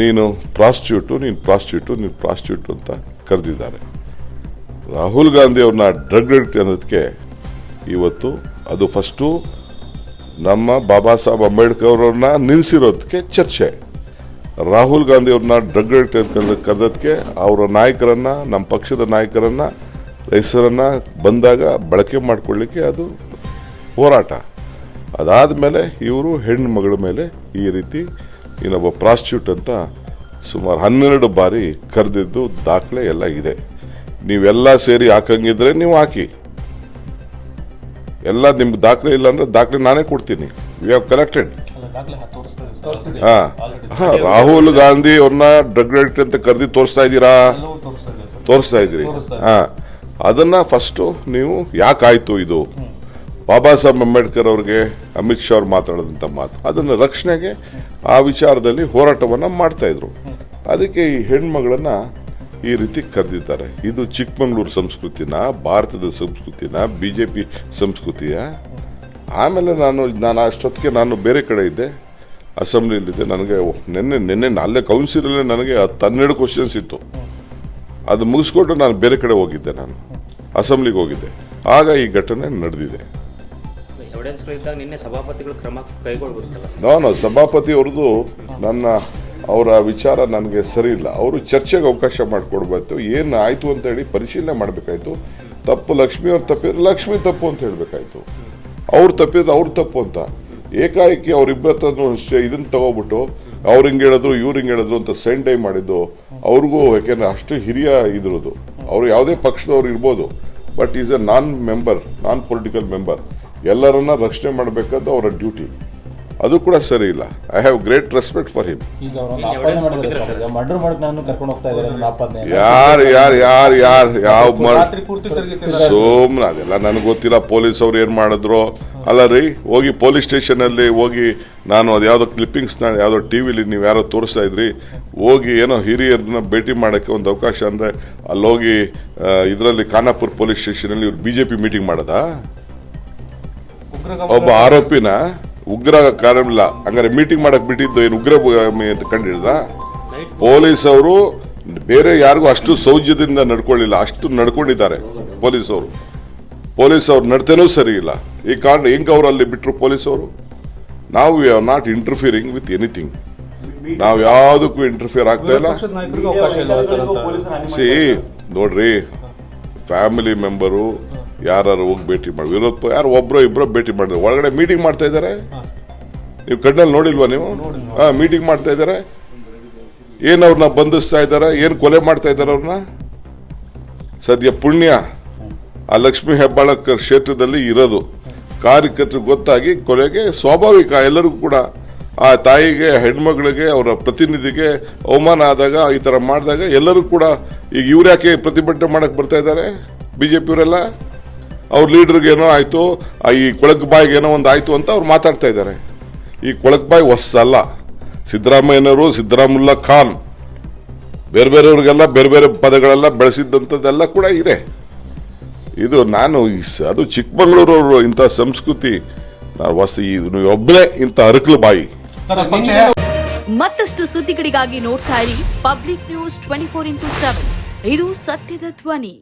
ನೀನು ಪ್ರಾಸ್ಟಿಟ್ಯೂಟು ನೀನು ಪ್ರಾಸ್ಟಿಟ್ಯೂಟು, ನೀನು ಪ್ರಾಸ್ಟಿಟ್ಯೂಟ್ ಅಂತ ಕರೆದಿದ್ದಾರೆ. ರಾಹುಲ್ ಗಾಂಧಿ ಅವ್ರನ್ನ ಡ್ರಗ್ ಅಡಿಕ್ಟ್ ಅನ್ನೋದಕ್ಕೆ ಇವತ್ತು ಅದು ಫಸ್ಟು ನಮ್ಮ ಬಾಬಾ ಸಾಹೇಬ್ ಅಂಬೇಡ್ಕರ್ ಅವ್ರನ್ನ ನಿಲ್ಲಿಸಿರೋದಕ್ಕೆ ಚರ್ಚೆ. ರಾಹುಲ್ ಗಾಂಧಿ ಅವ್ರನ್ನ ಡ್ರಗ್ ಅಡಿಕ್ಟ್ ಅಂತ ಕರೆದಕ್ಕೆ ಅವರ ನಾಯಕರನ್ನ, ನಮ್ಮ ಪಕ್ಷದ ನಾಯಕರನ್ನ ಹೆಸರನ್ನ ಬಂದಾಗ ಬಳಕೆ ಮಾಡಿಕೊಳ್ಳಿಕ್ಕೆ ಅದು ಹೋರಾಟ. ಅದಾದ ಮೇಲೆ ಇವರು ಹೆಣ್ಣು ಮಗಳ ಮೇಲೆ ಈ ರೀತಿ ಇನ್ನೊಬ್ಬ ಪ್ರಾಸ್ಟ್ಯೂಟ್ ಅಂತ ಸುಮಾರು ಹನ್ನೆರಡು ಬಾರಿ ಕರೆದಿದ್ದು ದಾಖಲೆ ಎಲ್ಲ ಇದೆ. ನೀವೆಲ್ಲ ಸೇರಿ ಹಾಕಂಗಿದ್ರೆ ನೀವು ಹಾಕಿ. ಎಲ್ಲ ನಿಮ್ಗೆ ದಾಖಲೆ ಇಲ್ಲ ಅಂದ್ರೆ ದಾಖಲೆ ನಾನೇ ಕೊಡ್ತೀನಿ. ವಿ ಹ್ಯಾವ್ ಕಲೆಕ್ಟೆಡ್ ಅಲ್ಲ ದಾಖಲೆ ತೋರಿಸ್ತಾರೆ ತೋರಿಸ್ತಿದೆ ಹಾ. ಹಾ, ರಾಹುಲ್ ಗಾಂಧಿ ಅವ್ರನ್ನ ಡ್ರಗ್ ಅಡಿಕ್ಟ್ ಅಂತ ಕರೆದಿ ತೋರಿಸ್ತಾ ಇದ್ದೀರಾ? ತೋರಿಸ್ತಾ ಇದೆ ಸರ್. ತೋರಿಸ್ತಾ ಇದ್ದೀರಿ. ಹಾಂ. ಹಾ ಅದನ್ನ ಫಸ್ಟು ನೀವು ಯಾಕಾಯ್ತು ಇದು? ಬಾಬಾ ಸಾಹೇಬ್ ಅಂಬೇಡ್ಕರ್ ಅವ್ರಿಗೆ ಅಮಿತ್ ಶಾ ಅವ್ರು ಮಾತಾಡಿದಂಥ ಮಾತು. ಅದನ್ನ ರಕ್ಷಣೆಗೆ ಆ ವಿಚಾರದಲ್ಲಿ ಹೋರಾಟವನ್ನ ಮಾಡ್ತಾ ಇದ್ರು. ಅದಕ್ಕೆ ಈ ಹೆಣ್ಮಗಳನ್ನ ಈ ರೀತಿ ಕರೆದಿದ್ದಾರೆ. ಇದು ಚಿಕ್ಕಮಗಳೂರು ಸಂಸ್ಕೃತಿನ, ಭಾರತದ ಸಂಸ್ಕೃತಿನ, ಬಿಜೆಪಿ ಸಂಸ್ಕೃತಿಯ. ಆಮೇಲೆ ನಾನು ನಾನು ಅಷ್ಟೊತ್ತಿಗೆ ನಾನು ಬೇರೆ ಕಡೆ ಇದ್ದೆ. ಅಸೆಂಬ್ಲಿಯಲ್ಲಿದ್ದೆ ನನಗೆ ನಿನ್ನೆ ನಿನ್ನೆ ಅಲ್ಲೇ ಕೌನ್ಸಿಲಲ್ಲೇ ನನಗೆ ಹನ್ನೆರಡು ಕ್ವಶನ್ಸ್ ಇತ್ತು. ಅದು ಮುಗಿಸ್ಕೊಂಡು ನಾನು ಬೇರೆ ಕಡೆ ಹೋಗಿದ್ದೆ ನಾನು. ಅಸೆಂಬ್ಲಿಗೆ ಹೋಗಿದ್ದೆ. ಆಗ ಈ ಘಟನೆ ನಡೆದಿದೆ. ನಾನು ಸಭಾಪತಿ ಅವ್ರದ್ದು ನನ್ನ ಅವರ ವಿಚಾರ ನನಗೆ ಸರಿ ಇಲ್ಲ. ಅವರು ಚರ್ಚೆಗೆ ಅವಕಾಶ ಮಾಡಿಕೊಡ್ಬೇಕು. ಏನು ಆಯಿತು ಅಂತ ಹೇಳಿ ಪರಿಶೀಲನೆ ಮಾಡಬೇಕಾಯ್ತು. ತಪ್ಪು ಲಕ್ಷ್ಮಿ ಅವ್ರ ತಪ್ಪಿದ್ರೆ ಲಕ್ಷ್ಮಿ ತಪ್ಪು ಅಂತ ಹೇಳಬೇಕಾಯ್ತು. ಅವ್ರು ತಪ್ಪಿದ್ರೆ ಅವ್ರ ತಪ್ಪು ಅಂತ. ಏಕಾಏಕಿ ಅವ್ರಿಬ್ಬರ ಅಷ್ಟೇ ಇದನ್ನ ತಗೋಬಿಟ್ಟು ಅವ್ರು ಹಿಂಗೆ ಹೇಳಿದ್ರು, ಇವ್ರು ಹಿಂಗೆ ಹೇಳಿದ್ರು ಅಂತ ಸೆಂಡ್ ಡೈ ಮಾಡಿದ್ದು. ಅವ್ರಿಗೂ ಯಾಕೆಂದ್ರೆ ಅಷ್ಟು ಹಿರಿಯ ಇದ್ರದು ಅವರು ಯಾವುದೇ ಪಕ್ಷದವ್ರು ಇರ್ಬೋದು. But is a non member non political member ಎಲ್ಲರನ್ನ ರಕ್ಷಣೆ ಮಾಡಬೇಕಾದ ಅವರ ಡ್ಯೂಟಿ. ಅದು ಕೂಡ ಸರಿ ಇಲ್ಲ. I have great respect for him ಈಗ ಅವ್ರನ್ನ ಆಪಾದನೆ ಸರ್. ಮರ್ಡರ್ ಮಾಡಕ್ ನಾನು ಕರ್ಕೊಂಡು ಹೋಗ್ತಾ ಇದ್ದಾರೆ ನನ್ನ ಆಪಾದನೆ ಯಾರು ಯಾರು ಯಾರು ಯಾರು ಯಾವ ಸೋಮ್ನ ಅದೆಲ್ಲ ನನಗೆ ಗೊತ್ತಿಲ್ಲ. ಪೊಲೀಸ್ ಅವ್ರು ಏನು ಮಾಡಿದ್ರು? ಅಲ್ಲ ರೀ ಹೋಗಿ ಪೊಲೀಸ್ ಸ್ಟೇಷನಲ್ಲಿ ಹೋಗಿ ನಾನು ಅದು ಯಾವುದೋ ಕ್ಲಿಪ್ಪಿಂಗ್ಸ್ನ ಯಾವುದೋ ಟಿ ವಿಲಿ ನೀವು ಯಾರೋ ತೋರಿಸ್ತಾ ಇದ್ರಿ. ಹೋಗಿ ಏನೋ ಹಿರಿಯರನ್ನ ಭೇಟಿ ಮಾಡೋಕ್ಕೆ ಒಂದು ಅವಕಾಶ ಅಂದರೆ ಅಲ್ಲಿ ಹೋಗಿ ಇದರಲ್ಲಿ ಖಾನಾಪುರ್ ಪೊಲೀಸ್ ಸ್ಟೇಷನಲ್ಲಿ ಇವ್ರು ಬಿ ಜೆ ಪಿ ಮೀಟಿಂಗ್ ಮಾಡೋದಾ? ಒಬ್ಬ ಆರೋಪಿನ ಉಗ್ರ ಕಾರಣ ಹಂಗಾರೆ ಮೀಟಿಂಗ್ ಮಾಡಕ್ ಬಿಟ್ಟಿದ್ದು ಏನು ಉಗ್ರ ಅಂತ ಅಂತ ಕಂಡಿಡ್ದ? ಪೊಲೀಸ್ ಅವರು ಬೇರೆ ಯಾರಿಗೂ ಅಷ್ಟು ಸೌಜ್ಯದಿಂದ ನಡ್ಕೊಳ್ಳಿಲ್ಲ. ಅಷ್ಟು ನಡ್ಕೊಂಡಿದ್ದಾರೆ ಪೊಲೀಸ್ ಅವರು ಪೊಲೀಸ್ ಅವ್ರು ನಡತೆನೂ ಸರಿ ಇಲ್ಲ. ಈ ಕಾರಣ ಹೆಂಗ್ ಅವ್ರು ಅಲ್ಲಿ ಬಿಟ್ರು ಪೊಲೀಸ್ ಅವರು ನಾವು we are not interfering with anything ನಾವು ಯಾವುದಕ್ಕೂ ಇಂಟರ್ಫಿಯರ್ ಆಗ್ತಾ ಇಲ್ಲ. ಸಿ ನೋಡ್ರಿ ಫ್ಯಾಮಿಲಿ ಮೆಂಬರು ಯಾರು ಹೋಗಿ ಭೇಟಿ ಮಾಡಿ. ವಿರೋಧ ಪ- ಯಾರು ಒಬ್ರು ಇಬ್ರು ಭೇಟಿ ಮಾಡಿದ್ರು. ಒಳಗಡೆ ಮೀಟಿಂಗ್ ಮಾಡ್ತಾ ಇದ್ದಾರೆ? ನೀವು ಕಣ್ಣಲ್ಲಿ ನೋಡಿಲ್ವಾ ನೀವು? ಹಾ ಮೀಟಿಂಗ್ ಮಾಡ್ತಾ ಇದ್ದಾರೆ. ಏನು ಅವ್ರನ್ನ ಬಂಧಿಸ್ತಾ ಇದ್ದಾರೆ? ಏನು ಕೊಲೆ ಮಾಡ್ತಾ ಇದ್ದಾರೆ ಅವ್ರನ್ನ? ಸದ್ಯ ಪುಣ್ಯ. ಆ ಲಕ್ಷ್ಮೀ ಹೆಬ್ಬಾಳಕರ್ ಕ್ಷೇತ್ರದಲ್ಲಿ ಇರೋದು. ಕಾರ್ಯಕರ್ತರು ಗೊತ್ತಾಗಿ ಕೊಲೆಗೆ ಸ್ವಾಭಾವಿಕ. ಎಲ್ಲರಿಗೂ ಕೂಡ ಆ ತಾಯಿಗೆ ಹೆಣ್ಮಗಳಿಗೆ ಅವರ ಪ್ರತಿನಿಧಿಗೆ ಅವಮಾನ ಆದಾಗ ಈ ಥರ ಮಾಡಿದಾಗ ಎಲ್ಲರೂ ಕೂಡ ಈಗ ಇವ್ರು ಯಾಕೆ ಪ್ರತಿಭಟನೆ ಮಾಡಕ್ಕೆ ಬರ್ತಾ ಇದ್ದಾರೆ? ಬಿಜೆಪಿಯವರೆಲ್ಲ? ಅವ್ರ ಲೀಡರ್ಗೆ ಏನೋ ಆಯಿತು ಆ ಈ ಕೊಳಕ್ ಬಾಯಿಗೆ ಏನೋ ಒಂದು ಆಯಿತು ಅಂತ ಅವ್ರು ಮಾತಾಡ್ತಾ ಇದ್ದಾರೆ. ಈ ಕೊಳಕ್ ಬಾಯಿ ಹೊಸಲ್ಲ ಸಿದ್ದರಾಮಯ್ಯನವರು ಸಿದ್ದರಾಮುಲ್ಲಾ ಖಾನ್ ಬೇರೆ ಬೇರೆಯವ್ರಿಗೆಲ್ಲ ಬೇರೆ ಬೇರೆ ಪದಗಳೆಲ್ಲ ಬೆಳೆಸಿದ್ದಂಥದ್ದೆಲ್ಲ ಕೂಡ ಇದೆ. ಇದು ನಾನು ಅದು ಚಿಕ್ಕಮಗಳೂರವರು ಇಂಥ ಸಂಸ್ಕೃತಿ ನಾವು ಒಬ್ಬನೇ ಇಂಥ ಅರಕಲು ಬಾಯಿ. ಮತ್ತಷ್ಟು ಸುದ್ದಿಗಳಿಗಾಗಿ ನೋಡ್ತಾ ಇರಿ Public News twenty four into seven ಇದು ಸತ್ಯದ ಧ್ವನಿ.